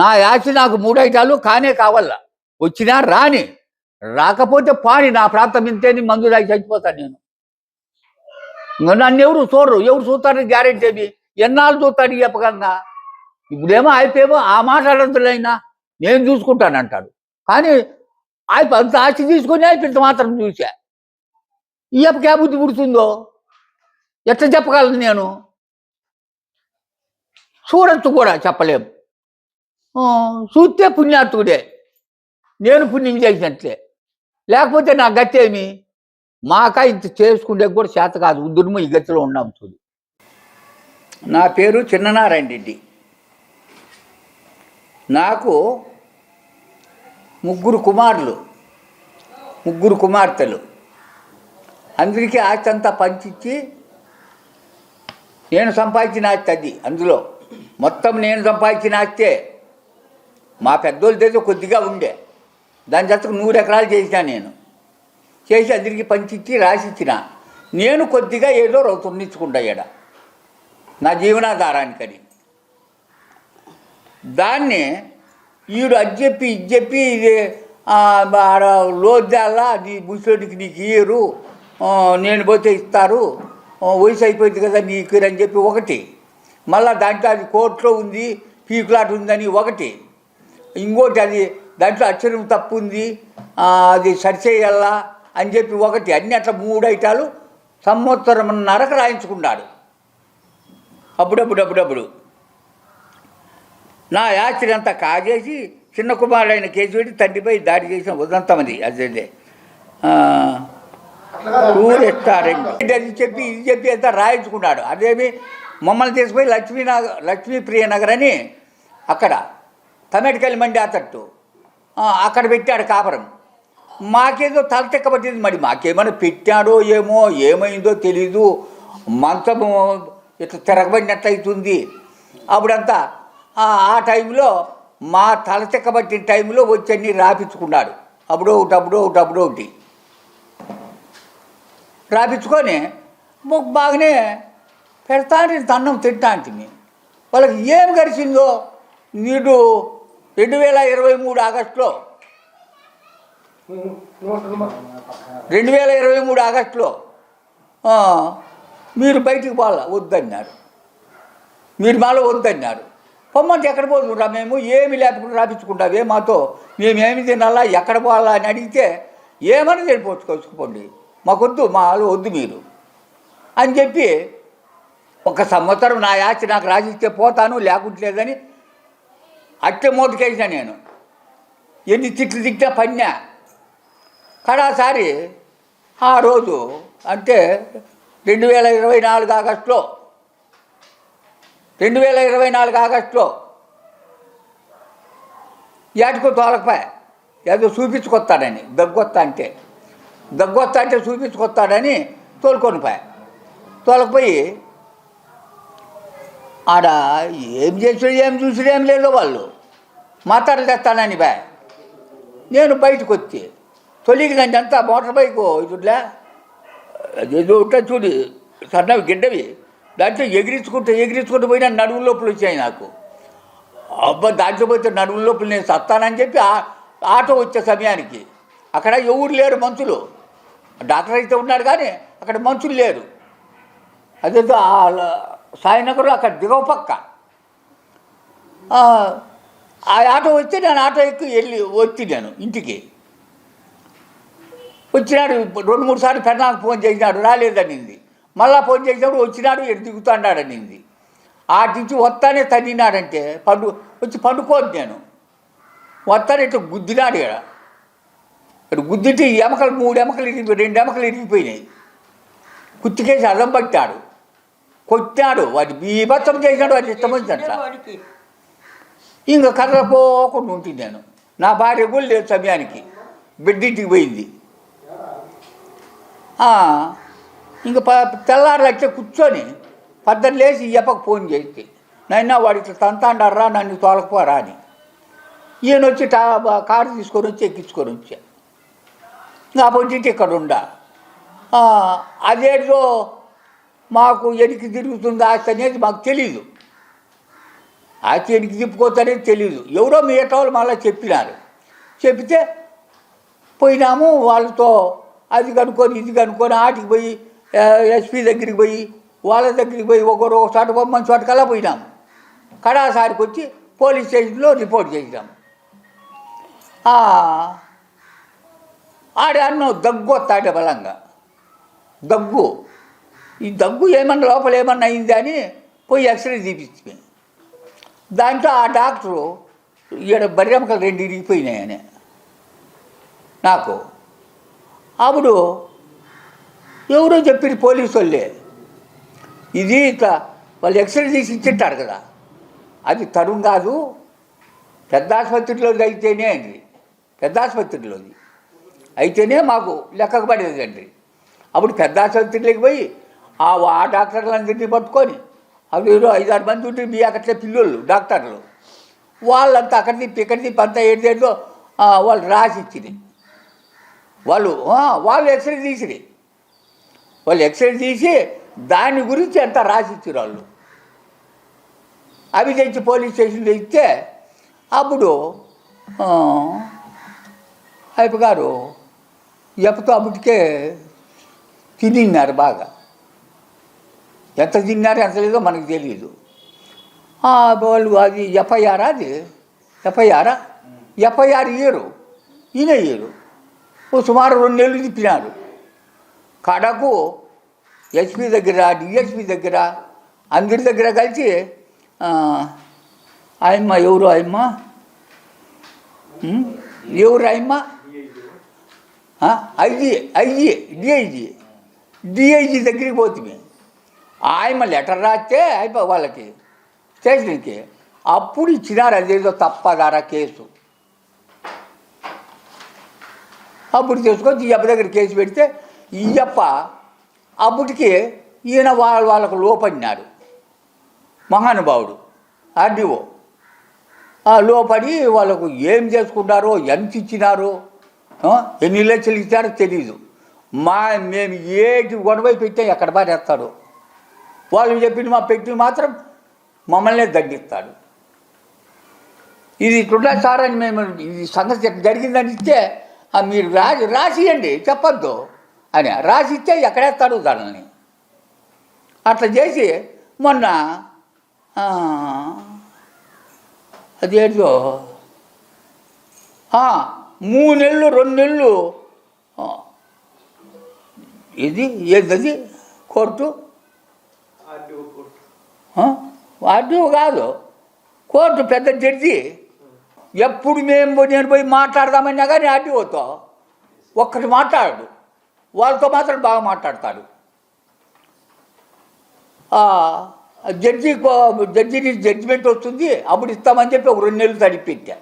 నా యాచి నాకు మూడు కానే కావాల వచ్చినా రాని. రాకపోతే పాని నా ప్రాంతం ఇంతేని మందు చచ్చిపోతాను నేను. నన్ను ఎవరు చూడరు. ఎవరు చూస్తారని గ్యారెంటీ ఏమి? ఎన్నాళ్ళు చూస్తాడు చెప్పగలనా ఇప్పుడేమో అయిపోయేమో ఆ మాట నేను చూసుకుంటాను అంటాడు. కానీ అయిపో అంత ఆశ తీసుకొని అయిపోయింత మాత్రం చూసా. ఈ అప్పకే బుద్ధి పుడుతుందో? ఎట్లా చెప్పగలను నేను? చూడొచ్చు కూడా చెప్పలేము చూస్తే పుణ్యాత్తుడే నేను పుణ్యం చేసినట్లే. లేకపోతే నా గతి ఏమి? మాక ఇంత చేసుకుంటే కూడా చేత కాదు. ఉద్దురుము ఈ గతిలో ఉన్నాం చూడు. నా పేరు చిన్ననారాయణ రెడ్డి. నాకు ముగ్గురు కుమారులు. ముగ్గురు కుమార్తెలు. అందరికీ ఆస్తి అంతా పంచిచ్చి నేను సంపాదించిన ఆస్తి అది అందులో. మొత్తం నేను సంపాదించిన ఆస్తే. మా పెద్దోళ్ళ దగ్గర కొద్దిగా ఉండే. దాని చేత నూరు ఎకరాలు చేసినా నేను. చేసి అందరికీ పంచిచ్చి రాసిచ్చిన. నేను కొద్దిగా ఏదో తున్నించుకుంటా ఈడ. నా జీవనాధారానికని. దాన్ని ఈడు అది చెప్పి ఇది చెప్పి ఇది లోద్దాలా నీ ముసలికి నీకు ఇయ్యరు. నేను పోతే ఇస్తారు. వయసు అయిపోయింది కదా నీకు అని చెప్పి ఒకటి. మళ్ళీ దాంట్లో అది కోర్టులో ఉంది పీకులాట ఉందని ఒకటి. ఇంకోటి అది దాంట్లో అక్షరం తప్పు ఉంది అది సరిచేయాలా అని చెప్పి ఒకటి అన్ని అట్లా మూడు ఐటాలు సంవత్సరంన్నరకు రాయించుకున్నాడు. అప్పుడప్పుడప్పుడప్పుడు. నా యాత్రి అంతా కాజేసి చిన్న కుమారుడైన కేశవుడి తండ్రిపై దాడి చేసిన ఉదంతమది అదే రెస్టారెంట్ అది. చెప్పి ఇది చెప్పి అంతా రాయించుకున్నాడు. అదేమి మమ్మల్ని తీసుకుపోయి లక్ష్మీనగర్ లక్ష్మీప్రియ నగర్ అని అక్కడ తమెటికల్ మండి అతట్టు అక్కడ పెట్టాడు కాపురం. మాకేదో తల తెక్కబట్టింది మరి మాకేమైనా పెట్టాడో ఏమో ఏమైందో తెలీదు. మంచము ఇట్లా తిరగబడినట్లయితుంది. అప్పుడంతా ఆ టైంలో మా తల తెక్కబట్టిన టైంలో వచ్చి అన్ని రాపించుకున్నాడు. అప్పుడు ఒకటి అప్పుడో ఒకటి అప్పుడో ఒకటి. రాపించుకొని మాకు బాగానే పెడతాంటి అన్నం తింటాంటిమి వాళ్ళకి ఏం గడిచిందో నీడు రెండు వేల ఇరవై మూడు ఆగస్టులో. రెండు వేల ఇరవై మూడు ఆగస్టులో. మీరు బయటికి పోవాలా? వద్దన్నారు. మీరు మాలో వద్దన్నారు. పొమ్మంటే ఎక్కడ పోతుండ్రా మేము? ఏమి లేకుండా రాపించుకుంటావే. మాతో? మేమేమి తినాలా? ఎక్కడ పోవాలా అని అడిగితే ఏమని తెలిపోచుకోకపోండి మాకొద్దు మా వాళ్ళు వద్దు మీరు. అని చెప్పి ఒక సంవత్సరం నా యాచి నాకు రాసిస్తే పోతాను లేకుంటలేదని అట్టే మోటుకేసా నేను. ఎన్ని తిట్లు తిట్టా పన్నా. కడాసారి ఆ రోజు అంటే రెండు వేల ఇరవై నాలుగు ఆగస్టులో రెండు వేల ఇరవై నాలుగు ఆగస్టులో ఏటికో తోలకపాయ. ఏదో చూపించుకొస్తాడని దగ్గొత్తా అంటే. దగ్గొత్తా అంటే చూపించుకొస్తాడని తోలుకొని పోయా. తోలకపోయి ఆడ ఏం చేసాడు ఏం చూసాడు ఏం లేదో వాళ్ళు. మాట్లాడలు తెస్తానని బా. నేను బయటకు వచ్చి తొలిగి నన్ను అంతా మోటార్ బైక్ ఇట్లా ఏదో ఉంటా చూడు సన్నవి గిడ్డవి దాంట్లో ఎగిరించుకుంటూ ఎగిరించుకుంటూ పోయినా నడువు లోపల వచ్చాయి నాకు. అబ్బా దాంట్లో పోతే నడువు లోపల నేను సత్తానని చెప్పి ఆటో వచ్చే సమయానికి. అక్కడ ఎవరు లేరు మంచులు డాక్టర్ అయితే ఉన్నాడు కానీ అక్కడ మంచులు లేరు. అదేదో సాయినగర్లో అక్కడ దిగవ పక్క. ఆ ఆటో వస్తే నేను ఆటో ఎక్కి వెళ్ళి వచ్చి నేను ఇంటికి. వచ్చినాడు రెండు మూడు సార్లు పెన్నాకు ఫోన్ చేసినాడు రాలేదనింది. మళ్ళా ఫోన్ చేసినప్పుడు వచ్చినాడు ఎటు దిగుతాడాడనింది ఆటి నుంచి వస్తానే తన్నినాడంటే పండు వచ్చి పండుకోదు నేను. వస్తానే ఇట్లా గుద్దినాడు ఇక్కడ ఇక్కడ గుద్దింటే ఈ ఎమకలు మూడు ఎమకలు ఇరిగి రెండు ఎమకలు ఇరిగిపోయినాయి. కుత్తికేసి అల్లం పట్టాడు. కొట్టాడు. వాడి బీభత్సం చేసినాడు వాడి ఇష్టం వచ్చినట్ల ఇంకా కదలపోకుండా ఉంటుంది నేను. నా భార్య కూడా లేదు సమయానికి. బిడ్డింటికి పోయింది. ఇంకా ప తెల్లారు కూర్చొని పద్దరు లేచి ఈ ఫోన్ చేసి నైనా వాడు ఇట్లా తంతాండారా నన్ను తోలకపోరా అని. ఈయన వచ్చి టా కారు తీసుకొని వచ్చి ఎక్కించుకొని వచ్చా. ఇంకా పొంచిటి ఇక్కడ ఉండా. అదేదో మాకు ఎనికి తిరుగుతుంది ఆస్తి అనేది మాకు తెలీదు. ఆ చేడికి తిప్పుకోతారని తెలియదు ఎవరో మిగతా వాళ్ళు మళ్ళీ చెప్పినారు. చెప్తే పోయినాము వాళ్ళతో అది కనుక్కొని ఇది కనుక్కొని ఆటికి పోయి ఎస్పీ దగ్గరికి పోయి వాళ్ళ దగ్గరికి పోయి ఒకరు ఒక చోట బొమ్మని చోటకల్లా పోయినాము. కడాసారికి వచ్చి పోలీస్ స్టేషన్లో రిపోర్ట్ చేసినాం. ఆడే అన్నం దగ్గు వస్తాడే బలంగా. దగ్గు. ఈ దగ్గు ఏమన్నా లోపల ఏమన్నా అయింది అని పోయి ఎక్స్రే తీపిస్తుంది దాంట్లో ఆ డాక్టరు ఈడ బర్రెమ్మకలు రెండు ఇరిగిపోయినాయని నాకు. అప్పుడు ఎవరో చెప్పారు పోలీసు వాళ్ళే ఇది ఇట్లా వాళ్ళు ఎక్స్రే తీసి ఇచ్చింటారు కదా అది తరుణ్ కాదు పెద్ద ఆసుపత్రిలోది అయితేనే అండి పెద్ద ఆసుపత్రిలోది. అయితేనే మాకు లెక్కకు పడేది అండి. అప్పుడు పెద్ద ఆసుపత్రిలోకి పోయి ఆ ఆ డాక్టర్లందరినీ పట్టుకొని అవి ఐదు ఐదారు మంది ఉంటే మీ అక్కడే పిల్లలు డాక్టర్లు. వాళ్ళంతా అక్కడ తిప్పి ఇక్కడ తిప్పి అంతా ఏదేదో వాళ్ళు రాసి ఇచ్చింది వాళ్ళు వాళ్ళు ఎక్స్రే తీసిరి. వాళ్ళు ఎక్స్రే తీసి దాని గురించి అంతా రాసి ఇచ్చారు వాళ్ళు. అవి తెచ్చి పోలీస్ స్టేషన్లో ఇస్తే అప్పుడు అయిప గారు ఎప్పతో అప్పటికే తినిన్నారు బాగా. ఎంత తిన్నారో ఎంత లేదో మనకు తెలియదు వాళ్ళు అది ఎఫ్ఐఆర్ అది? ఎఫ్ఐఆర్? ఎఫ్ఐఆర్ ఇయ్యరు. ఈయన ఇయ్యరు. ఓ సుమారు రెండు నెలలు తిప్పినారు. కడకు ఎస్పీ దగ్గర డిఎస్పి దగ్గర అందరి దగ్గర కలిసి ఆ, ఆయమ్మ ఎవరు ఆయమ్మ? ఎవరు ఆయమ్మ? IG IG DIG. డిఐజీ దగ్గరికి పోతుంది ఆయమ్మ లెటర్ రాస్తే అయిపో వాళ్ళకి స్టేషన్కి అప్పుడు ఇచ్చినారు అదేదో తప్పదారా కేసు. అప్పుడు తీసుకొచ్చి ఈ అప్ప దగ్గర కేసు పెడితే ఈ అప్ప అప్పటికి ఈయన వాళ్ళ వాళ్ళకు లోపడినాడు. మహానుభావుడు ఆర్డీఓ. ఆ లోపడి వాళ్ళకు ఏం చేసుకున్నారో ఎంత ఇచ్చినారో ఎన్ని లక్షలు ఇచ్చారో తెలీదు. మా మేము ఏటి గొడవ పెట్టాం ఎక్కడ పారేస్తాడు? వాళ్ళు చెప్పిన మా పెట్టి మాత్రం మమ్మల్ని దండిస్తాడు ఇది ఇట్లున్నా సార్ అని మేము ఇది సంగతి జరిగిందని ఇస్తే మీరు రాసి రాసియండి చెప్పొద్దు అని. రాసి ఇస్తే ఎక్కడేస్తాడు దానిని. అట్లా చేసి మొన్న అదేదో మూడు నెలలు రెండు నెలలు ఇది ఏదది కోర్టు అర్థం కాదు. కోర్టు పెద్ద జడ్జి. ఎప్పుడు మేము నేను పోయి మాట్లాడదామన్నా కానీ ఆర్టీఓతో ఒక్కటి మాట్లాడు వాళ్ళతో మాత్రం బాగా మాట్లాడతాడు. ఆ, జడ్జి నుంచి జడ్జిని జడ్జిమెంట్ వస్తుంది. అప్పుడు ఇస్తామని చెప్పి ఒక రెండు నెలలు తడిపెట్టా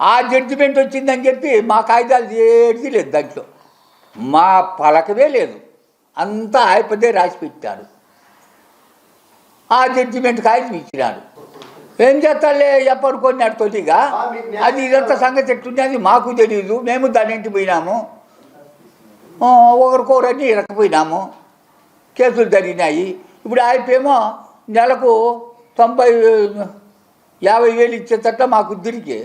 ఆ జడ్జిమెంట్ వచ్చిందని చెప్పి మా కాగితాలు ఏది లేదు దాంట్లో. మా పలకవే లేదు. అంతా ఆయపదే రాసి పెట్టాడు ఆ జడ్జిమెంట్ కాగితం ఇచ్చినాడు. ఏం చేస్తాలే ఎప్పుడు కొన్నాడు తొలిగా అది ఇదంతా సంగతి ఎట్లుంది? అది మాకు తెలియదు మేము దాని ఇంటి పోయినాము? ఆ, ఒకరికొకరని ఇరకపోయినాము కేసులు జరిగినాయి. ఇప్పుడు ఆయపేమో నెలకు తొంభై యాభై వేలు ఇచ్చేటట్ట మాకు ఇద్దరికి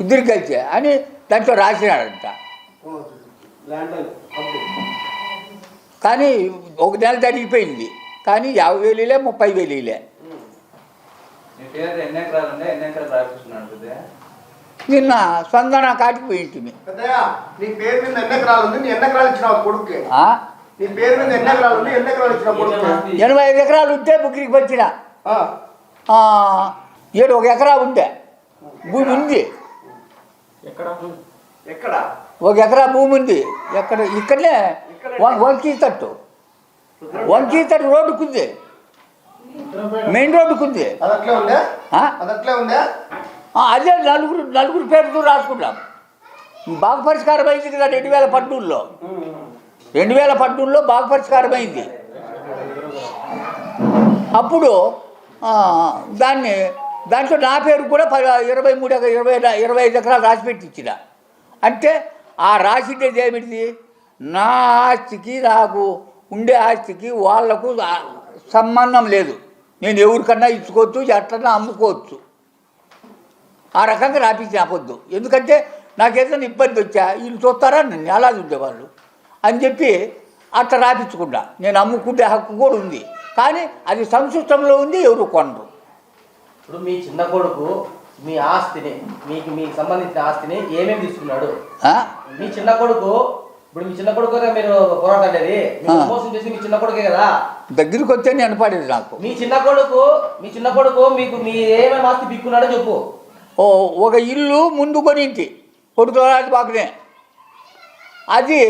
ఇద్దరికి కలిసే అని దాంట్లో రాసినాడంట. కానీ ఒక నెల జరిగిపోయింది కానీ యాభై వేలులే ముప్పై వేలులే? నిన్న స్పందన కాటికి పోయింటిమి. ఎనభై ఐదు ఎకరాలు ఉంటే బుక్కిరికి వచ్చిన ఆ, ఆ, ఏడు ఒక ఎకరా ఉండే. భూమి ఉంది. ఎక్కడ ఒక ఎకరా భూమి ఉంది. ఎక్కడ? ఇక్కడనే వంకీ తట్టు. వంకీ తట్టు రోడ్డుకుంది. మెయిన్ రోడ్డుకుంది. అది నలుగురు నలుగురు పేరుతో రాసుకున్నాం బాగా పరిష్కారం అయింది కదా రెండు వేల పద్మూడులో. రెండు వేల పద్మూడులో బాగా పరిష్కారం అయింది. అప్పుడు దాన్ని దాంట్లో నా పేరు కూడా ప ఇరవై మూడు ఇరవై ఇరవై ఐదు ఎకరాలు రాసి పెట్టి ఇచ్చిన అంటే ఆ రాసిండేది ఏమిటి నా ఆస్తికి నాకు ఉండే ఆస్తికి వాళ్ళకు సంబంధం లేదు. నేను ఎవరికన్నా ఇచ్చుకోవచ్చు ఎట్లన్నా అమ్ముకోవచ్చు. ఆ రకంగా రాపించి నాకొద్దు ఎందుకంటే నాకు ఏదైనా ఇబ్బంది వచ్చా వీళ్ళు చూస్తారా నన్ను? ఎలా ఉండేవాళ్ళు అని చెప్పి అట్లా రాపించుకుంటా నేను అమ్ముకుంటే హక్కు కూడా ఉంది. కానీ అది సంశిష్టంలో ఉంది ఎవరు కొనరు. ఇప్పుడు మీ చిన్న కొడుకు మీ ఆస్తిని మీకు మీకు సంబంధించిన ఆస్తిని ఏమేమి తీసుకున్నాడు? మీ చిన్న కొడుకు ఇప్పుడు మీ చిన్న కొడుకు మీరు. మోసం చేసి మీ చిన్న కొడుకే కదా? దగ్గరికి వస్తే నేను పడేది నాకు. మీ చిన్న కొడుకు మీ చిన్న కొడుకు మీకు మీ ఏమేమి ఆస్తి పిక్కున్నాడో చెప్పు. ఓ ఒక ఇల్లు ముందు కొనింటి కొడుకు బాకునే అది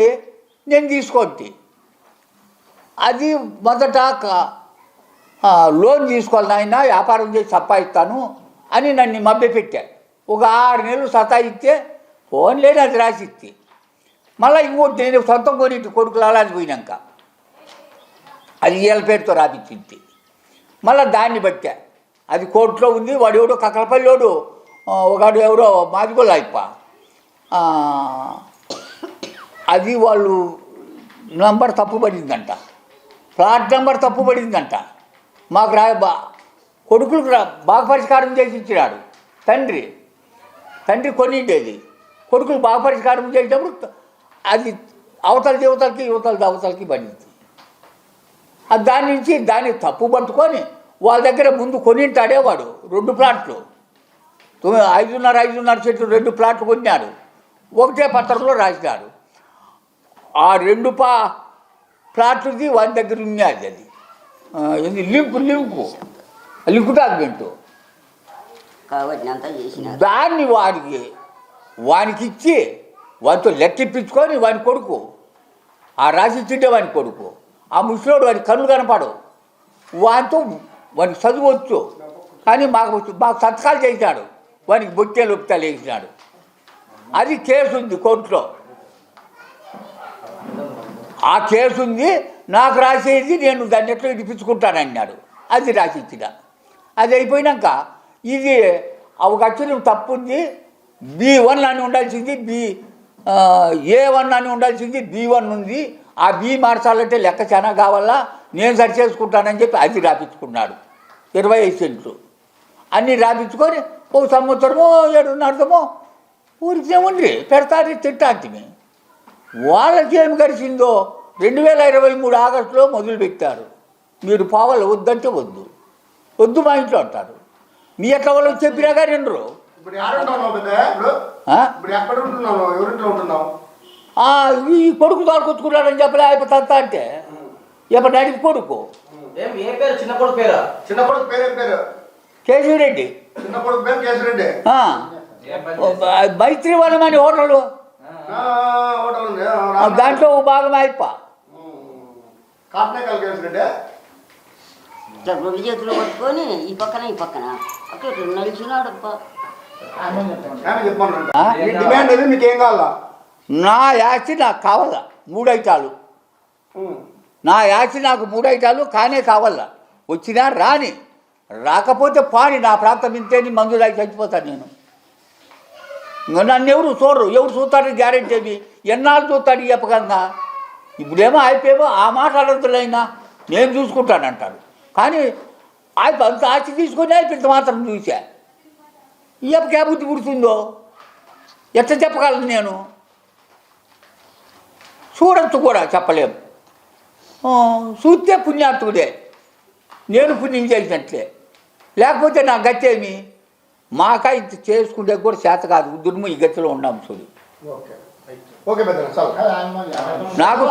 నేను తీసుకోండి అది మొదట లోన్ తీసుకోవాలి నాయన వ్యాపారం చేసి సంపాదిస్తాను అని నన్ను మభ్యపెట్టా ఒక ఆరు నెలలు సతాయిస్తే ఫోన్ లేని అది రాసిస్తే మళ్ళీ ఇంకోటి నేను సొంతం కొనింటి కొడుకు లాలాది పోయినాక. అది వీళ్ళ పేరుతో రాపించింది మళ్ళీ దాన్ని బట్టా. అది కోర్టులో ఉంది వాడు ఎవడో కక్కలపల్లివాడు ఒకడు ఎవరో మాదిగోళ్ళ అయిప అది వాళ్ళు నంబర్ తప్పు పడిందంట ప్లాట్ నెంబర్ తప్పు పడిందంట మాకు రా బా కొడుకులకు రా బాగా పరిష్కారం చేసి ఇచ్చినాడు. తండ్రి తండ్రి కొనిండేది. కొడుకులు బాగా పరిష్కారం చేసేటప్పుడు అది అవతల దేవతలకి యువతల అవతలకి పడింది అది దాని నుంచి దాన్ని తప్పు పట్టుకొని వాళ్ళ దగ్గర ముందు కొనింటాడే వాడు రెండు ప్లాట్లు. తొమ్మిది ఐదున్నర ఐదున్నర చెట్లు రెండు ప్లాట్లు కొన్నాడు. ఒకటే పత్రంలో రాసినాడు. ఆ రెండు పా ప్లాట్లది వాని దగ్గర ఉన్నది అది. ఇది లింకు లింకు. Link document. దాన్ని వాడికి వానికి ఇచ్చి వానితో లెక్కిప్పించుకొని వాని కొడుకు ఆ రాసి తింటే వాని కొడుకు ఆ ముసలోడు వాడి కన్ను కనపడవు. వానితో వాడిని చదువచ్చు కానీ మాకు మాకు సంతకాలు చేసినాడు. వానికి బొట్టేలు ఒప్తాలు వేసినాడు అది కేసు ఉంది కోర్టులో. ఆ కేసు ఉంది నాకు రాసేది నేను దాన్ని ఎట్లా ఇడిపించుకుంటానన్నాడు అది రాసిచ్చిన అది అయిపోయినాక ఇది ఒక అక్షరం తప్పు ఉంది బి వన్ అని ఉండాల్సింది బి ఏ వన్ అని ఉండాల్సింది? బి వన్ ఉంది. ఆ బి మార్చాలంటే లెక్క చాలా కావాలా? నేను సరి చేసుకుంటానని చెప్పి అది రాపించుకున్నాడు. ఇరవై ఐదు సెంట్లు. అన్నీ రాపించుకొని ఓ సంవత్సరమో ఏడున్నరమో ఊరికే ఉండి పెడతారు తిట్టాంటిమి వాళ్ళకి ఏమి గడిచిందో రెండు వేల ఇరవై మూడు ఆగస్టులో మొదలుపెట్టారు మీరు పోవాలి వద్దంటే వద్దు. వద్దు మా ఇంట్లో అంటారు. మీ ఎట్లా వాళ్ళు చెప్పినా కానీ ఇప్పుడు ఇప్పుడు? ఇప్పుడు ఎక్కడ ఉంటున్నావు? ఎవరింట్లో ఉంటున్నావు? ఆ, ఈ కొడుకు తోలుకొచ్చుకున్నాడని చెప్పలే అయిపోతా అంటే ఎప్పుడు అడిగి కొడుకు. ఏం ఏ పేరు? చిన్న కొడుకు పేరు? చిన్న కొడుకు పేరు ఏం పేరు? కేశవరెడ్డి. చిన్న కొడుకు అని హోటలు. దాంట్లో భాగం అయిపో. రెండు చేతులు పట్టుకొని ఈ పక్కన ఈ పక్కన. అక్కడ ఇట్లా డిమాండ్ మీకు ఏం కావాలా? నా యాస్తి నాకు కావాలా? మూడు ఐటాలు ఉమ్. నా యాసి నాకు మూడు ఐటాలు కానే కావాలా? వచ్చినా రాని. రాకపోతే పాని నా ప్రాంతం ఇంతేని మందులు అయి చచ్చిపోతాను నేను. ఇంకా నన్ను ఎవరు చూడరు? ఎవరు చూస్తారని గ్యారెంటీ ఏమి ఎన్నాళ్ళు చూస్తాడు చెప్పకంగా ఇప్పుడేమో అయిపోయేమో ఆ మాట అనొద్దులైనా నేను చూసుకుంటానంటాడు కానీ ఆయన అంత ఆస్తి తీసుకొని అయిపోయింది మాత్రం చూసా. ఈ అప్పకే బుద్ధి పుడుతుందో ఎట్లా చెప్పగలను నేను? చూడొచ్చు కూడా చెప్పలేము చూస్తే పుణ్యాత్ముడే. నేను పుణ్యం చేసినట్లే. లేకపోతే నా గతేమి మాకాయ చేసుకుంటే కూడా చేత కాదు. దుర్ము ఈ గతిలో ఉన్నాం చూడు. ఓకే. ఓకే నాకు